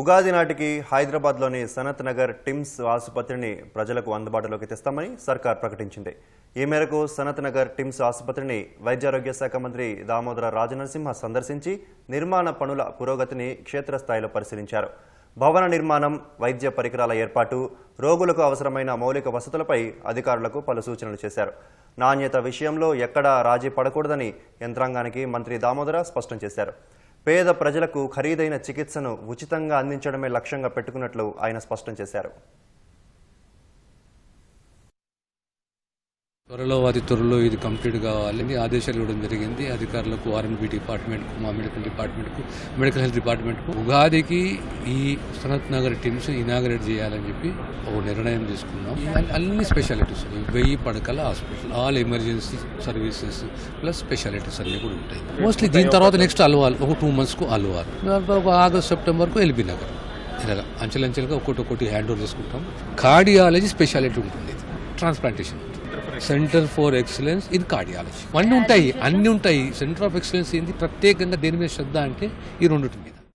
ఉగాది నాటికి హైదరాబాద్లోని సనత్ నగర్ టిమ్స్ ఆసుపత్రిని ప్రజలకు అందుబాటులోకి తెస్తామని సర్కార్ ప్రకటించింది. ఈ మేరకు సనత్ నగర్ టిమ్స్ ఆసుపత్రిని వైద్యారోగ్య శాఖ మంత్రి దామోదర రాజనరసింహ సందర్శించి నిర్మాణ పనుల పురోగతిని క్షేత్రస్థాయిలో పరిశీలించారు. భవన నిర్మాణం వైద్య పరికరాల ఏర్పాటు రోగులకు అవసరమైన మౌలిక వసతులపై అధికారులకు పలు సూచనలు చేశారు. నాణ్యత విషయంలో ఎక్కడా రాజీ పడకూడదని యంత్రాంగానికి మంత్రి దామోదర స్పష్టం చేశారు. పేద ప్రజలకు ఖరీదైన చికిత్సను ఉచితంగా అందించడమే లక్ష్యంగా పెట్టుకున్నట్లు ఆయన స్పష్టం చేశారు. త్వరలో వారి త్వరలో ఇది కంప్లీట్ కావాలని ఆదేశాలు ఇవ్వడం జరిగింది. అధికారులకు ఆర్ఎన్బి డిపార్ట్మెంట్కు మా మెడికల్ డిపార్ట్మెంట్కు మెడికల్ హెల్త్ డిపార్ట్మెంట్కు ఉగాదికి ఈ సనత్ నగర్ టీమ్స్ ఇనాగరేట్ చేయాలని చెప్పి ఒక నిర్ణయం తీసుకున్నాం. అన్ని- అన్ని స్పెషాలిటీస్ వెయ్యి పడకల hospital all emergency services plus specialities అన్ని కూడా ఉంటాయి. మోస్ట్లీ దీని తర్వాత నెక్స్ట్ అల్వాల్ ఒక టూ మంత్స్కు అల్వాల్. ఒక ఆగస్ట్ సెప్టెంబర్కు ఎల్బీ నగర్. ఇలాగా అంచెలంచెలుగా ఒక్కొక్కటి ఒక్కొక్కటి హ్యాండ్ ఓవర్ చేసుకుంటాం. కార్డియాలజీ స్పెషాలిటీ ఉంటుంది. Transplantation centre for excellence in cardiology అన్నీ ఉంటాయి అన్నీ ఉంటాయి. సెంటర్ ఆఫ్ ఎక్సలెన్స్ ఏంది? ప్రత్యేకంగా దేని మీద శ్రద్ధ అంటే ఈ రెండింటి మీద.